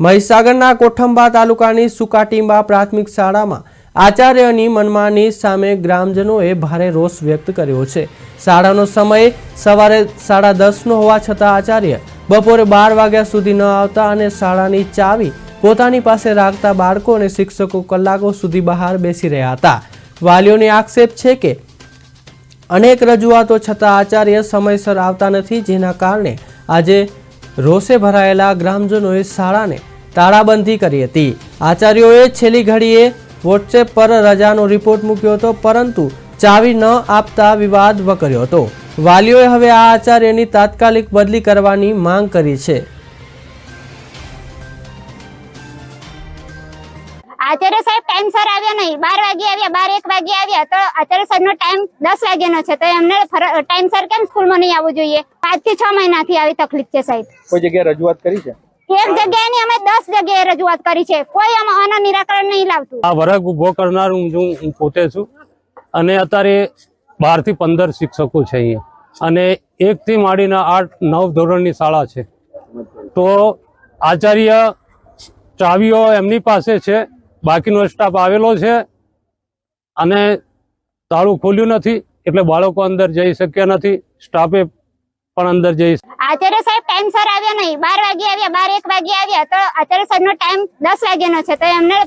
મહીસાગરના કોઠંબા તાલુકાની સુકાટીંબા પ્રાથમિક શાળામાં આચાર્યની મનમાની સામે ગ્રામજનોએ ભારે રોષ વ્યક્ત કર્યો છે. શાળાનો સમય સવારે સાડા દસનો હોવા છતાં આચાર્ય બપોરે બાર વાગ્યા સુધી ન આવતા અને શાળાની ચાવી પોતાની પાસે રાખતા બાળકો અને શિક્ષકો કલાકો સુધી બહાર બેસી રહ્યા હતા. વાલીઓની આક્ષેપ છે કે અનેક રજૂઆતો છતાં આચાર્ય સમયસર આવતા નથી, જેના કારણે આજે રોષે ભરાયેલા ગ્રામજનોએ શાળાને તાળાબંધી કરી હતી. આચાર્યોએ છેલ્લી ઘડીએ વોટ્સએપ પર રજાનો રિપોર્ટ મૂક્યો હતો, પરંતુ ચાવી ન આપતા વિવાદ વકર્યો હતો. વાલીઓએ હવે આ આચાર્યની તાત્કાલિક બદલી કરવાની માંગ કરી છે. આચાર્ય સાહેબ ટાઈમ સર આવ્યા નહીં. બાર વાગે આવ્યા બાર એક વાગે આવ્યા. તો આચાર્ય સાહેબ નો ટાઈમ દસ વાગ્યાનો છે. તો એમને ટાઈમ સર કેમ સ્કૂલમાં નહીં આવવું જોઈએ? પાંચથી છ મહિનાથી આવી તકલીફ છે સાહેબ. કોઈ જગ્યાએ રજૂઆત કરી છે? એક જગ્યાએ ની અમે દસ જગ્યાએ રજૂઆત કરી છે. કોઈ આમાં આનું નિરાકરણ નહીં લાવતું. આ વર્ગ ઊભો કરનાર હું છું હું પોતે છું. અને અત્યારે બારથી પંદર શિક્ષકો છે અહીંયા. અને એક થી માંડીને આઠ નવ ધોરણની શાળા છે. તો આચાર્ય ચાવીઓ એમની પાસે છે. બાકીનો સ્ટાફ આવેલો છે અને તાળું ખોલ્યું નથી, એટલે બાળકો અંદર જઈ શક્યા નથી સ્ટાફે પણ અંદર જઈ આચાર્ય સાહેબ ટાઈમ સર આવ્યા નહીં. બાર વાગે આવ્યા, બાર એક વાગે આવ્યા. તો આચાર્ય સાહેબ નો ટાઈમ દસ વાગ્યાનો છે. તો એમને